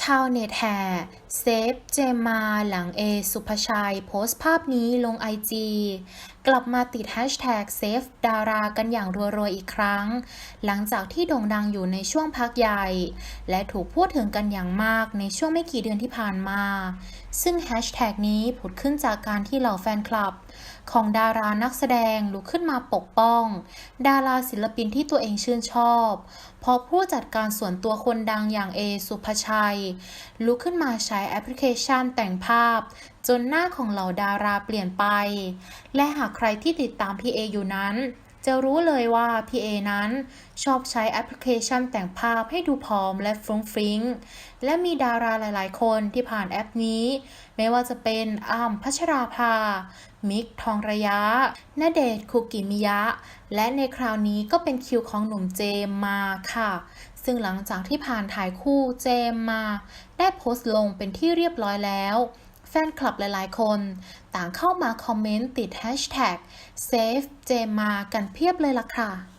ชาวเน็ตแห่เซฟเจมาหลังเอสุภชัย โพสต์ภาพนี้ลงไอจีกลับมาติดแฮชแท็กเซฟดารากันอย่างรัวๆอีกครั้ง หลังจากที่โด่งดังอยู่ในช่วงพักใหญ่ และถูกพูดถึงกันอย่างมากในช่วงไม่กี่เดือนที่ผ่านมา ซึ่งแฮชแท็กนี้ผุดขึ้นจากการที่เหล่าแฟนคลับ ของดารานักแสดงลุกขึ้นมาปกป้อง ดาราศิลปินที่ตัวเองชื่นชอบ เพราะผู้จัดการส่วนตัวคนดังอย่างเอสุภชัยลุกขึ้นมาใช้แอปพลิเคชันแต่งภาพ จนหน้าของเหล่าดาราเปลี่ยนไป และหากใครที่ติดตามพี่เออยู่นั้น จะรู้เลยว่าพี่เอนั้นชอบใช้แอปพลิเคชันแต่งภาพให้ดูผอมและฟรุ้งฟริ้ง และมีดาราหลาย ๆ คนที่ผ่านแอปนี้ ไม่ว่าจะเป็นอ้ำพัชราภา มิกทองระยะณเดชคุกิมิยะ และในคราวนี้ก็เป็นคิวของหนุ่มเจมมาค่ะ ซึ่งหลังจากที่ผ่านถ่ายคู่เจมมา ได้โพสต์ลงเป็นที่เรียบร้อยแล้ว ฟนคลับหลายๆ คน ต่างเข้ามาคอมเมนต์ติดแฮชแท็ก Save เจมมากันเพียบเลยล่ะค่ะ